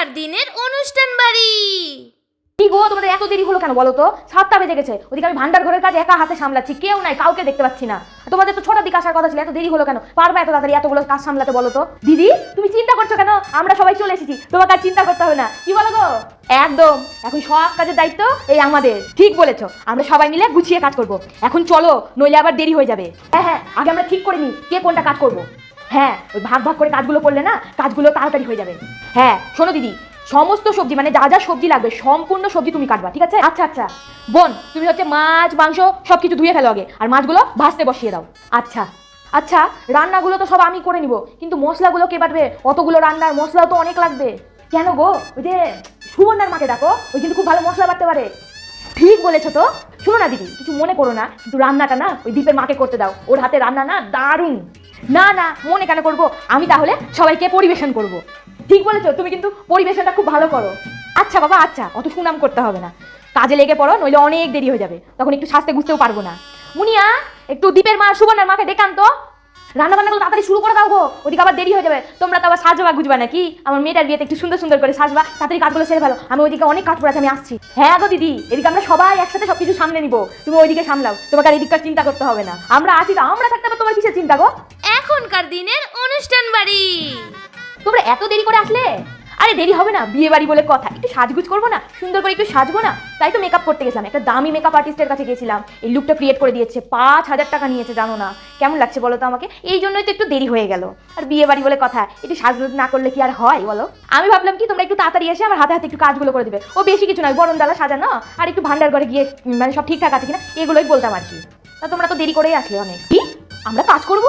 এখনকার দিনের অনুষ্ঠান বাড়ি। কি গো, তোমাদের এত দেরি হলো কেন বলো তো? সাতটা বেজে গেছে। ওদিকে আমি ভান্ডার ঘরের কাজ একা হাতে সামলাচ্ছি, কেউ নাই, কাউকে দেখতে পাচ্ছি না। তোমাদের তো ছোটার দিকে আসার কথা ছিল, এত দেরি হলো কেন? পারবে এত তাড়াতাড়ি এতগুলো কাজ সামলাতে বলো তো? দিদি, তুমি চিন্তা করছ কেন? আমরা সবাই চলে এসেছি, তোমাকে আর চিন্তা করতে হবে না। কি বলো গো? একদম। এখন সব কাজের দায়িত্ব এই আমাদের। ঠিক বলেছ। আমরা সবাই মিলে গুছিয়ে কাজ করব। এখন চলো, নইলে আবার দেরি হয়ে যাবে। হ্যাঁ হ্যাঁ আগে আমরা ঠিক করে নিই, কে কোনটা কাজ করব। হ্যাঁ ওই ভাগ ভাগ করে কাজগুলো করলে না কাজগুলো তাড়াতাড়ি হয়ে যাবে। হ্যাঁ শোনো দিদি সমস্ত সবজি মানে যা যা সবজি লাগবে সম্পূর্ণ সবজি তুমি কাটবা ঠিক আছে? আচ্ছা আচ্ছা। বোন তুমি হচ্ছে মাছ মাংস সব কিছু ধুয়ে ফেলো আগে আর মাছগুলো ভাজতে বসিয়ে দাও। আচ্ছা আচ্ছা রান্নাগুলো তো সব আমি করে নিব কিন্তু মশলাগুলো কে বাটবে? অতগুলো রান্নার মশলাও তো অনেক লাগবে। কেন গো? ওই যে সুবর্ণার মাকে ডাকো ওই কিন্তু খুব ভালো মশলা বাটতে পারে। ঠিক বলেছ তো। শোনো না দিদি কিছু মনে করো না কিন্তু রান্নাটা না ওই দীপের মাকে করতে দাও। ওর হাতে রান্না না দারুণ। না না, মনে কেন করব? আমি তাহলে সবাইকে পরিবেশন করব। ঠিক বলেছ, তুমি কিন্তু পরিবেশনটা খুব ভালো করো। আচ্ছা বাবা আচ্ছা অত সুনাম করতে হবে না। কাজে লেগে পড়ো, নইলে অনেক দেরি হয়ে যাবে। তখন একটু সাজতে গুছতেও পারব না। মুনিয়া, একটু দীপের মা, সুবর্ণার মাকে ডেকান তো। রান্না বান্নাগুলো তাড়াতাড়ি শুরু করে দাও গো। ওদিকে আবার দেরি হয়ে যাবে। তোমরা তো আবার সাজবা গুজবা নাকি? আমার মেয়েটার বিয়েতে একটু সুন্দর সুন্দর করে সাজবা। তাড়াতাড়ি কাজগুলো সেরে ফেলো। আমি ওইদিকে অনেক কাজ পড়ে আমি আসছি। হ্যাঁ গো দিদি, এদিকে আমরা সবাই একসাথে সব কিছু সামলে নিবো। তুমি ওইদিকে সামলাও। তোমাকে আর এদিককার চিন্তা করতে হবে না। আমরা আছি তো, আমরা থাকতে তোমার কিসের চিন্তা গো? এখনকার দিনের অনুষ্ঠান বাড়ি। তোমরা এত দেরি করে আসলে? আরে দেরি হবে না বিয়ে বাড়ি বলে কথা। একটু সাজগুজ করব না, সুন্দর করে একটু সাজবো না? তাই তো মেকআপ করতে গেছিলাম, একটা দামি মেকআপ আর্টিস্টের কাছে গেছিলাম। এই লুকটা ক্রিয়েট করে দিয়েছে, পাঁচ হাজার টাকা নিয়েছে, জানো না? কেমন লাগছে বলো তো আমাকে? এই জন্যই তো একটু দেরি হয়ে গেল। আর বিয়ে বাড়ি বলে কথা, একটু সাজগুজ না করলে কি আর হয় বলো? আমি ভাবলাম কি, তোমরা একটু তাড়াতাড়ি এসে আমার হাতে হাতে একটু কাজগুলো করে দিবে। ও বেশি কিছু নয়, বরণ ডালা সাজানো, আর একটু ভান্ডার ঘরে গিয়ে মানে সব ঠিকঠাক আছে কিনা, এগুলোই বলতাম আর কি। তা তোমরা তো দেরি করেই আসলে অনেক। কি? আমরা কাজ করব?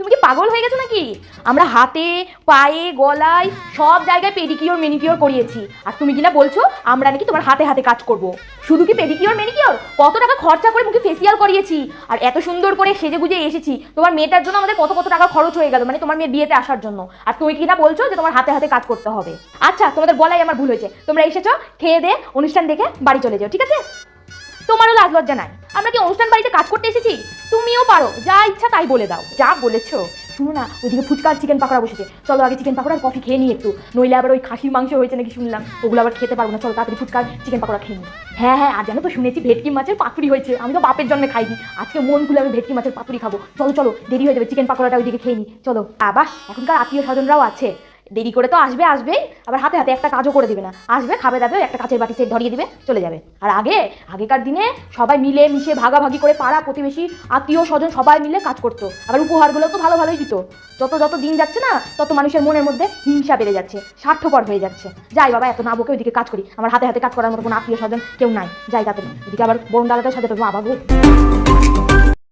তুমি কি পাগল হয়ে গেছো নাকি? আমরা হাতে, পায়ে, গলায় সব জায়গায় পেডিকিওর মেনিকিওর করিয়েছি। আর তুমি কিনা বলছো, আমরা নাকি তোমার হাতে হাতে কাজ করব। শুধু কি পেডিকিওর মেনিকিওর কত টাকা খরচা করে মুখে ফেসিয়াল করিয়েছি। আর এত সুন্দর করে সেজে গুজে এসেছি। তোমার মেয়েটার জন্য আমাদের কত কত টাকা খরচ হয়ে গেল মানে তোমার মেয়ের বিয়েতে আসার জন্য। আর তুমি কিনা বলছো যে তোমার হাতে হাতে কাজ করতে হবে। আচ্ছা তোমাদের বলাই আমার ভুল হয়েছে। তোমরা এসেছ, খেয়ে দে, অনুষ্ঠান দেখে বাড়ি চলে যাও, ঠিক আছে? তোমারও লাজ লজ্জা নাই। আমরা কি অনুষ্ঠান বাড়িতে কাজ করতে এসেছি? তুমিও পারো, যা ইচ্ছা তাই বলে দাও। যা বলেছ। শুনো না ওইদিকে ফুচকার চিকেন পাকোড়া বসেছে। চলো আগে চিকেন পাকোড়া কফি খেয়ে নিই একটু। নইলে আবার ওই খাসির মাংস হয়েছে নাকি শুনলাম। ওগুলো আবার খেতে পারব না। চলো তাড়াতাড়ি ফুচকার চিকেন পাকোড়া খেয়ে নিই। হ্যাঁ হ্যাঁ আর জানো তো শুনেছি ভেটকি মাছের পাতুরি হয়েছে। আমি তো বাপের জন্মে খাইনি। আজকে মন খুলে আমি ভেটকি মাছের পাতুরি খাব। চলো চলো, দেরি হয়ে যাবে চিকেন পাকোড়াটা ওইদিকে খেয়ে নিই। চলো। আবার এখনকার আত্মীয় স্বজনরাও আছে। দেরি করে তো আসবে আসবেই আবার হাতে হাতে একটা কাজও করে দিবে না। আসবে, খাবে দাবে, একটা কাঁচের বাটি সেট ধরিয়ে দিবে, চলে যাবে। আর আগে, আগেকার দিনে সবাই মিলে মিশে ভাগাভাগি করে পাড়া প্রতিবেশী, আত্মীয় স্বজন সবাই মিলে কাজ করতো। আবার উপহারগুলো তো ভালো ভালোই দিত। যত যত দিন যাচ্ছে না, তত মানুষের মনের মধ্যে হিংসা বেড়ে যাচ্ছে, স্বার্থপর হয়ে যাচ্ছে। যাই বাবা, এত না বকে ওইদিকে কাজ করি। আমার হাতে হাতে কাজ করার মতো কোনো আত্মীয় স্বজন কেউ নাই। যাই তাতে এদিকে আবার বরুণ সাজাতে হবে। বাবা গো।